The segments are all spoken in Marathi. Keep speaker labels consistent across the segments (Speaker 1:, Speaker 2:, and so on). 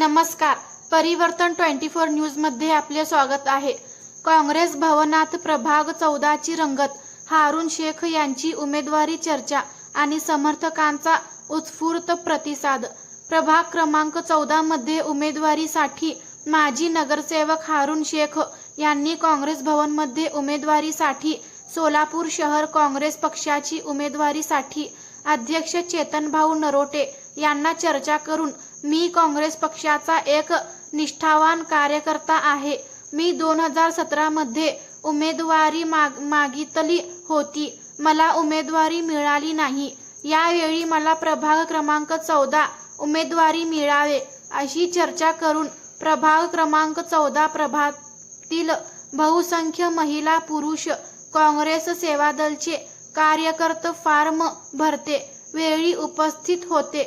Speaker 1: नमस्कार. परिवर्तन ट्वेंटी फोर न्यूजमध्ये आपले स्वागत आहे. काँग्रेस भवनात प्रभाग चौदाची रंगत हारून शेख यांची उमेदवारी चर्चा आणि समर्थकांचा उत्स्फूर्त प्रतिसाद. प्रभाग क्रमांक चौदा मध्ये उमेदवारीसाठी माजी नगरसेवक हारून शेख यांनी काँग्रेस भवनमध्ये उमेदवारीसाठी सोलापूर शहर काँग्रेस पक्षाची उमेदवारीसाठी अध्यक्ष चेतनभाऊ नरोटे यांना चर्चा करून मी काँग्रेस पक्षाचा एक निष्ठावान कार्यकर्ता आहे. मी दोन हजार सतरामध्ये उमेदवारी माग मागितली होती. मला उमेदवारी मिळाली नाही. यावेळी मला प्रभाग क्रमांक चौदा उमेदवारी मिळावे अशी चर्चा करून प्रभाग क्रमांक चौदा प्रभातील बहुसंख्य महिला पुरुष काँग्रेस सेवादलचे कार्यकर्ते फार्म भरते. वेळी उपस्थित होते.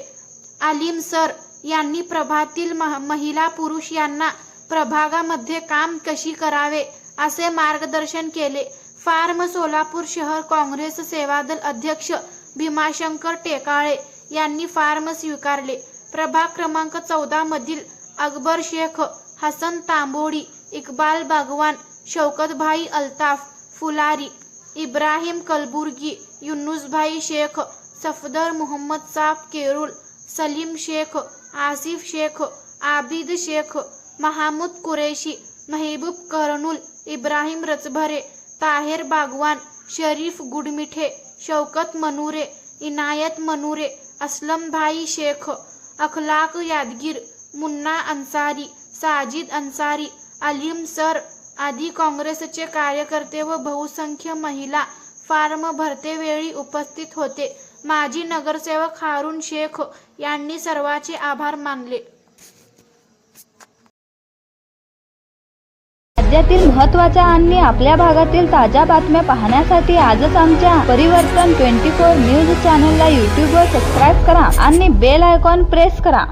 Speaker 1: आलिम सर यांनी प्रभातील महिला पुरुष यांना प्रभागामध्ये काम कशी करावे असे मार्गदर्शन केले. फार्म सोलापूर शहर काँग्रेस सेवादल अध्यक्ष भीमाशंकर टेकाळे यांनी फार्म स्वीकारले. प्रभाग क्रमांक चौदा मधील अकबर शेख हसन तांबोडी इक्बाल बागवान शौकतभाई अल्ताफ फुलारी इब्राहिम कलबुर्गी युनुसभाई शेख सफदर मोहम्मद साफ केरुल सलीम शेख आसिफ शेख आबिद शेख महामूद कुरेशी महबूब कर्नूल इब्राहिम रचभरे ताहेर बागवान शरीफ गुडमिठे शौकत मनुरे इनायत मनुरे असलम भाई शेख अखलाक यादगीर मुन्ना अन्सारी साजिद अन्सारी अलीम सर आदी काँग्रेसचे कार्यकर्ते व बहुसंख्य महिला फार्म भरतेवेळी उपस्थित होते माजी नगरसेवक हारून शेख यांनी सर्वांचे आभार मानले.
Speaker 2: राज्यातील महत्त्वाच्या आणि आपल्या भागातील ताज्या बातम्या पाहण्यासाठी आजच आमच्या परिवर्तन ट्वेंटी फोर न्यूज चॅनलला यूट्यूबवर सबस्क्राईब करा आणि बेल आयकॉन प्रेस करा.